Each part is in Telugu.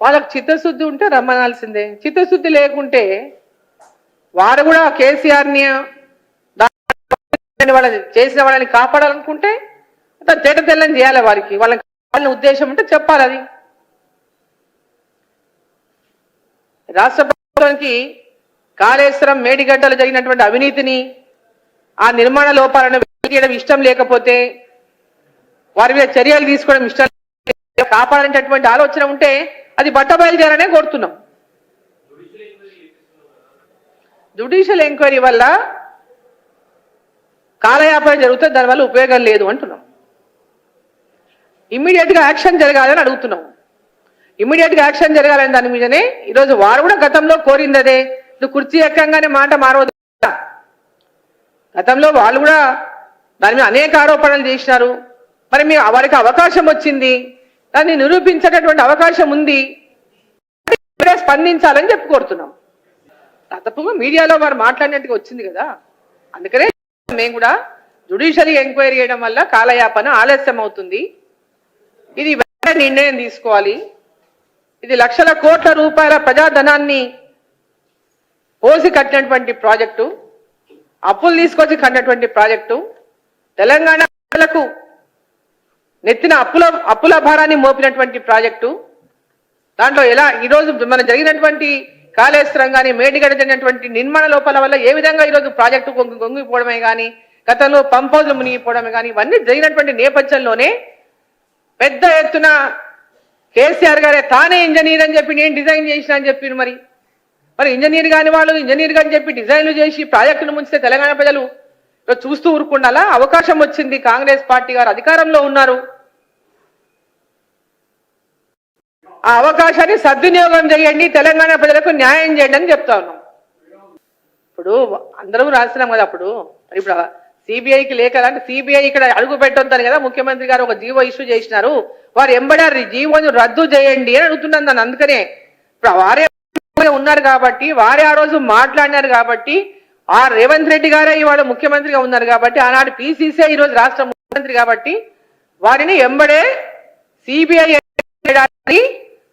వాళ్ళకి చిత్తశుద్ధి ఉంటే రమ్మనాల్సిందే. చిత్తశుద్ధి లేకుంటే వారు కూడా కేసీఆర్ని వాళ్ళని చేసిన వాళ్ళని కాపాడాలనుకుంటే అంత తెల్లని చేయాలి వారికి. వాళ్ళకి వాళ్ళని ఉద్దేశం ఉంటే చెప్పాలి అది. రాష్ట్ర ప్రభుత్వానికి కాళేశ్వరం మేడిగడ్డలు జరిగినటువంటి అవినీతిని ఆ నిర్మాణ లోపాలను చేయడం ఇష్టం లేకపోతే వారి మీద చర్యలు తీసుకోవడం ఇష్టం లేకపోతే, కాపాడేటటువంటి ఆలోచన ఉంటే అది బట్ట చేయాలనే కోరుతున్నాం. జుడిషియల్ ఎంక్వైరీ వల్ల కాలయాపన జరుగుతుంది దానివల్ల ఉపయోగం లేదు అంటున్నాం. ఇమ్మీడియట్గా యాక్షన్ జరగాలని అడుగుతున్నాం. ఇమ్మీడియట్గా యాక్షన్ జరగాలని దాని మీదనే ఈరోజు వారు కూడా గతంలో కోరింది అదే. ఇప్పుడు కుర్చీ ఎక్కంగానే మాట మారవద్దు. గతంలో వాళ్ళు కూడా దాని మీద అనేక ఆరోపణలు చేసినారు. మరి మీ వారికి అవకాశం వచ్చింది. దాన్ని నిరూపించేటటువంటి అవకాశం ఉంది. స్పందించాలని చెప్పి కోరుతున్నాం. తప్పగా మీడియాలో వారు మాట్లాడినట్టుగా వచ్చింది కదా. అందుకనే మేము కూడా జుడిషియల్ ఎంక్వైరీ చేయడం వల్ల కాలయాపన ఆలస్యం అవుతుంది. ఇది నిర్ణయం తీసుకోవాలి. ఇది లక్షల కోట్ల రూపాయల ప్రజాధనాన్ని పోసి కట్టినటువంటి ప్రాజెక్టు అప్పులు తీసుకొచ్చి కట్టినటువంటి ప్రాజెక్టు. తెలంగాణ ప్రజలకు నెత్తిన అప్పుల అప్పుల భారాన్ని మోపినటువంటి ప్రాజెక్టు. దాంట్లో ఎలా ఈరోజు మన జరిగినటువంటి కాళేశ్వరం కానీ మేడిగడ జరిగినటువంటి నిర్మాణ లోపాల వల్ల ఏ విధంగా ఈరోజు ప్రాజెక్టు గొంగిపోవడమే కొంగిపోవడమే కానీ గతంలో పంప్ మునిగిపోవడమే కానీ ఇవన్నీ జరిగినటువంటి నేపథ్యంలోనే పెద్ద ఎత్తున కేసీఆర్ గారే తానే ఇంజనీర్ అని చెప్పి నేను డిజైన్ చేసిన అని చెప్పి మరి. మరి ఇంజనీర్ కాని వాళ్ళు ఇంజనీర్ అని చెప్పి డిజైన్లు చేసి ప్రాజెక్టును ముంచితే తెలంగాణ ప్రజలు చూస్తూ ఊరుకుండాలా? అవకాశం వచ్చింది కాంగ్రెస్ పార్టీ గారు అధికారంలో ఉన్నారు. ఆ అవకాశాన్ని సద్వినియోగం చేయండి తెలంగాణ ప్రజలకు న్యాయం చేయండి అని చెప్తా ఉన్నాం. ఇప్పుడు అందరూ రాసినాం కదా అప్పుడు. ఇప్పుడు సిబిఐకి లేఖ అంటే సిబిఐ ఇక్కడ అడుగు పెట్టొద్దని కదా ముఖ్యమంత్రి గారు ఒక జీవో ఇష్యూ చేసినారు. వారు ఎంబడారు జీవోని రద్దు చేయండి అని అడుగుతున్నాను దాన్ని అందుకనే ఇప్పుడు వారే ఉన్నారు కాబట్టి వారే ఆ రోజు మాట్లాడినారు కాబట్టి ఆ రేవంత్ రెడ్డి గారే ఇవాళ ముఖ్యమంత్రిగా ఉన్నారు కాబట్టి ఆనాడు పిసిసి ఈ రోజు రాష్ట్ర ముఖ్యమంత్రి కాబట్టి వారిని ఎంబడే సిబిఐ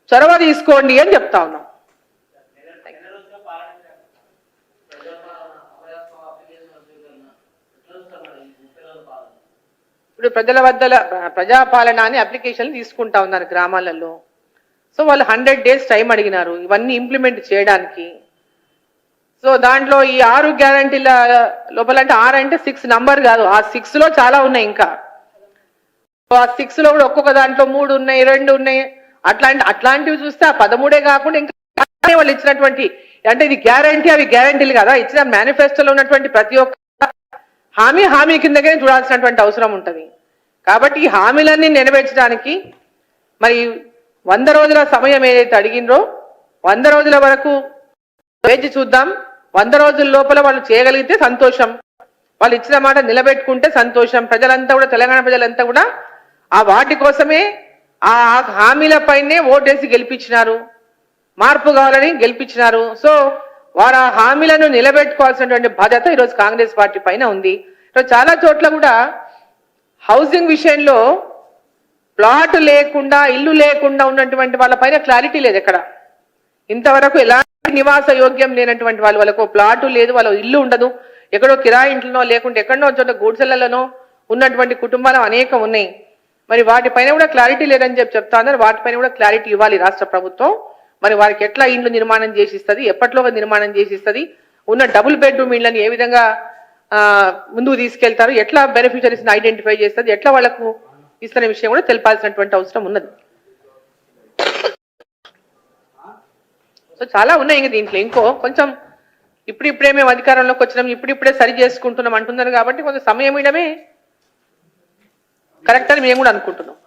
చొరవ తీసుకోండి అని చెప్తా ఉన్నాం. ఇప్పుడు ప్రజల వద్ద ప్రజాపాలన అని అప్లికేషన్ తీసుకుంటా ఉన్నారు గ్రామాలలో. సో వాళ్ళు హండ్రెడ్ డేస్ టైం అడిగినారు ఇవన్నీ ఇంప్లిమెంట్ చేయడానికి. సో దాంట్లో ఈ ఆరు గ్యారంటీల లోపల అంటే ఆరు అంటే సిక్స్ నంబర్ కాదు. ఆ సిక్స్లో చాలా ఉన్నాయి ఇంకా. సో ఆ సిక్స్లో కూడా ఒక్కొక్క దాంట్లో మూడు ఉన్నాయి రెండు ఉన్నాయి. అట్లాంటి అట్లాంటివి చూస్తే ఆ పదమూడే కాకుండా ఇంకా వాళ్ళు ఇచ్చినటువంటి అంటే ఇది గ్యారంటీ అవి గ్యారంటీలు కదా. ఇచ్చిన మేనిఫెస్టోలో ఉన్నటువంటి ప్రతి ఒక్క హామీ హామీ కిందకే చూడాల్సినటువంటి అవసరం ఉంటుంది. కాబట్టి ఈ హామీలన్నీ నెరవేర్చడానికి మరి వంద రోజుల సమయం ఏదైతే అడిగినరో వంద రోజుల వరకు వేచి చూద్దాం. వంద రోజుల లోపల వాళ్ళు చేయగలిగితే సంతోషం. వాళ్ళు ఇచ్చిన మాట నిలబెట్టుకుంటే సంతోషం. ప్రజలంతా కూడా తెలంగాణ ప్రజలంతా కూడా ఆ వాటి కోసమే ఆ హామీలపైనే ఓటేసి గెలిపించినారు. మార్పు కావాలని గెలిపించినారు. సో వారు ఆ హామీలను నిలబెట్టుకోవాల్సినటువంటి బాధ్యత ఈరోజు కాంగ్రెస్ పార్టీ పైన ఉంది. ఈరోజు చాలా చోట్ల కూడా హౌసింగ్ విషయంలో ప్లాట్ లేకుండా ఇల్లు లేకుండా ఉన్నటువంటి వాళ్ళ పైన క్లారిటీ లేదు ఎక్కడ. ఇంతవరకు ఎలాంటి నివాస యోగ్యం లేనటువంటి వాళ్ళు వాళ్ళకు ప్లాటు లేదు వాళ్ళ ఇల్లు ఉండదు. ఎక్కడో కిరాయి ఇంట్లోనో లేకుంటే ఎక్కడనో చోట గూడ్సెలలోనో ఉన్నటువంటి కుటుంబాలు అనేకం ఉన్నాయి. మరి వాటిపైన కూడా క్లారిటీ లేదని చెప్పి చెప్తా ఉన్నారు. వాటిపైన కూడా క్లారిటీ ఇవ్వాలి రాష్ట్ర ప్రభుత్వం. మరి వారికి ఎట్లా ఇండ్లు నిర్మాణం చేసిస్తుంది? ఎప్పట్లో ఎప్పట్లోగా నిర్మాణం చేసిస్తుంది? ఉన్న డబుల్ బెడ్రూమ్ ఇండ్లను ఏ విధంగా ముందుకు తీసుకెళ్తారు? ఎట్లా బెనిఫిషరీస్ని ఐడెంటిఫై చేస్తుంది? ఎట్లా వాళ్ళకు ఇస్తున్న విషయం కూడా తెలిపాల్సినటువంటి అవసరం ఉన్నది. సో చాలా ఉన్నాయి ఇంకా దీంట్లో. ఇంకో కొంచెం ఇప్పుడిప్పుడే మేము అధికారంలోకి వచ్చినాం. ఇప్పుడిప్పుడే సరి చేసుకుంటున్నాం అంటున్నారు కాబట్టి కొంచెం సమయం ఇవ్వడమే కరెక్ట్ అని మేము కూడా అనుకుంటున్నాం.